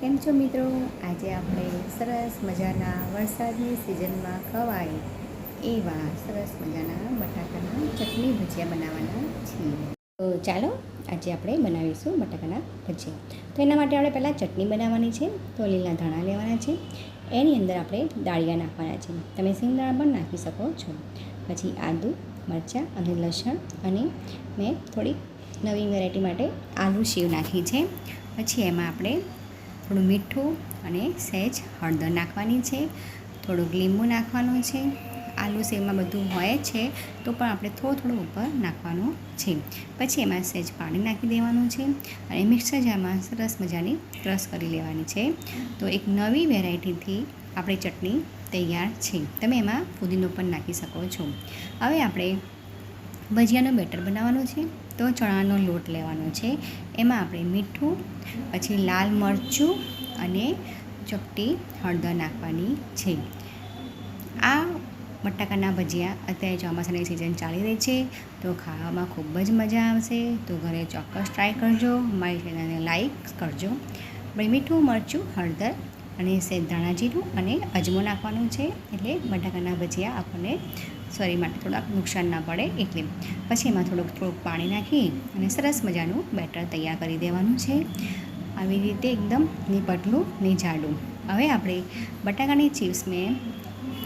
કેમ છો મિત્રો? આજે આપણે સરસ મજાના વરસાદની સિઝનમાં ખવાય એવા સરસ મજાના બટાકાના ચટણી ભજીયા બનાવવાના છીએ. તો ચાલો, આજે આપણે બનાવીશું બટાકાના ભજીયા. તો એના માટે આપણે પહેલાં ચટણી બનાવવાની છે, તો લીલા ધાણા લેવાના છે. એની અંદર આપણે દાળિયા નાખવાના છે. તમે સિંગદાણા પણ નાખી શકો છો. પછી આદું, મરચાં અને લસણ અને મેં થોડીક નવી વેરાયટી માટે આલુ શીવ નાખી છે. પછી એમાં આપણે થોડું મીઠું અને સહેજ હળદર નાખવાની છે. થોડુંક લીંબુ નાખવાનું છે. આલુ સેવમાં બધું હોય છે તો પણ આપણે થોડું થોડું ઉપર નાખવાનું છે. પછી એમાં સહેજ પાણી નાખી દેવાનું છે અને મિક્સર જારમાં સરસ મજાની ક્રશ કરી લેવાની છે. તો એક નવી વેરાયટીથી આપણી ચટણી તૈયાર છે. તમે એમાં પુદીનો પણ નાખી શકો છો. હવે આપણે ભજીયાનું બેટર બનાવવાનું છે, તો ચણાનો લોટ લેવાનો છે. એમાં આપણે મીઠું, પછી લાલ મરચું અને ચપટી હળદર નાખવાની છે. આ બટાકાના ભજીયા અત્યારે ચોમાસાની સિઝન ચાલી રહી છે, તો ખાવામાં ખૂબ જ મજા આવશે. તો ઘરે ચોક્કસ ટ્રાય કરજો, મારી ચેનલને લાઈક કરજો. મીઠું, મરચું, હળદર અને સેજ ધાણા જીરું અને અજમો નાખવાનું છે, એટલે બટાકાના ભજીયા આપણને શરીર માટે થોડાક નુકસાન ના પડે એટલે. પછી એમાં થોડુંક થોડુંક પાણી નાખી અને સરસ મજાનું બેટર તૈયાર કરી દેવાનું છે. આવી રીતે એકદમની પટલું ની જાડું હવે આપણે બટાકાની ચિપ્સ મેં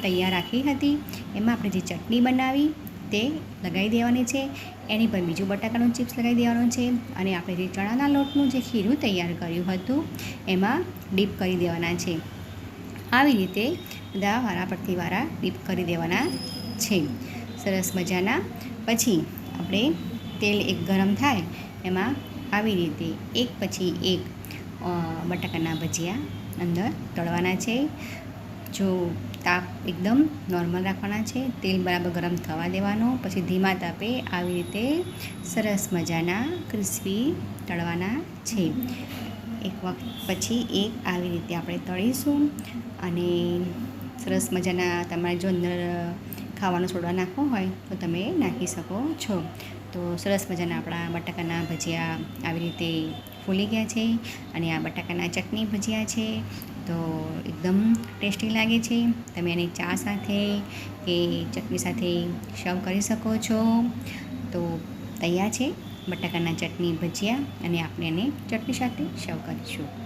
તૈયાર રાખી હતી. એમાં આપણે જે ચટણી બનાવી તે લગાવી દેવાની છે. એની પર બીજું બટાકાનું ચિપ્સ લગાવી દેવાનું છે. અને આપણે જે ચણાના લોટનું જે ખીરું તૈયાર કર્યું હતું, એમાં ડીપ કરી દેવાના છે. આવી રીતે બધા વારા પરથી વારા ડીપ કરી દેવાના છે. સરસ મજાના. પછી આપણે તેલ એક ગરમ થાય, એમાં આવી રીતે એક પછી એક બટાકાના ભજીયા અંદર તળવાના છે. જો તાપ એકદમ નોર્મલ રાખવાના છે, તેલ બરાબર ગરમ થવા દેવાનો, પછી ધીમા તાપે આવી રીતે સરસ મજાના ક્રિસ્પી તળવાના છે. એક વખત પછી એક આવી રીતે આપણે તળીશું અને સરસ મજાના તમારે જો અંદર ખાવાનો સોડા નાખવો હોય તો તમે નાખી શકો છો. તો સરસ મજાના આપણા બટાકાના ભજીયા આવી રીતે ફૂલી ગયા છે અને આ બટાકાના ચટણી ભજીયા છે. તો એકદમ ટેસ્ટી લાગે છે. તમે એને ચા સાથે કે ચટણી સાથે સર્વ કરી શકો છો. તો તૈયાર છે બટાકાના ચટણી ભજીયા અને આપણે એને ચટણી સાથે સર્વ કરીશું.